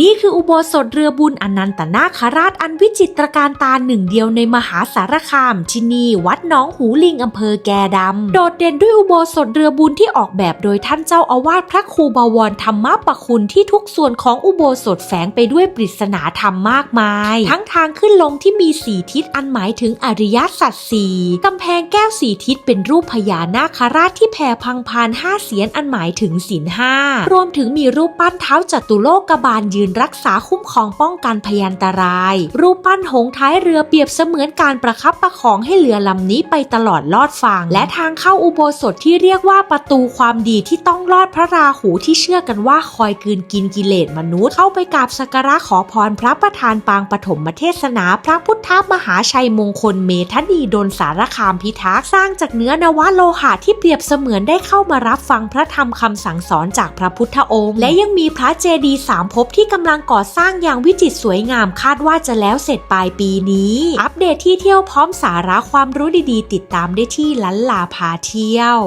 นี่คืออุโบสถเรือบุญอนันตนาคราชอันวิจิตรการตาหนึ่งเดียวในมหาสารคามที่นี่วัดหน้องหูลิงอำเภอแกดำ โดดเด่นด้วยอุโบสถเรือบุญที่ออกแบบโดยท่านเจ้าอาวาสพระครูบวรธรรมปคุณที่ทุกส่วนของอุโบสถแฝงไปด้วยปริศนาธรรมมากมาย ทั้งทางขึ้นลงที่มีสีทิศอันหมายถึงอริยสัจสี่กำแพงแก้วสีทิศเป็นรูปพญานาคราชที่แผ่พังพานห้าเสียนอันหมายถึงศีลห้ารวมถึงมีรูปปั้นเท้าจตุโลกบาลยืนรักษาคุ้มครองป้องกันพยันตราย รูปปั้นหงท้ายเรือเปรียบเสมือนการประคับประคองให้เรือลำนี้ไปตลอดลอดฝั่งและทางเข้าอุโบสถที่เรียกว่าประตูความดีที่ต้องลอดพระราหูที่เชื่อกันว่าคอยกืนกินกิเลสมนุษย์เข้าไปกราบสักการะขอพรพระประธานปางปฐมเทศนาพระพุทธมหาชัยมงคลเมธดีดลสารคามพิทักษ์สร้างจากเนื้อนวโลหะที่เปรียบเสมือนได้เข้ามารับฟังพระธรรมคำสั่งสอนจากพระพุทธองค์ และยังมีพระเจดีย์สามภพที่กำลังก่อสร้างอย่างวิจิตรสวยงามคาดว่าจะแล้วเสร็จปลายปีนี้ อัปเดตที่เที่ยวพร้อมสาระความรู้ดีๆ ติดตามได้ที่ลันลาพาเที่ยว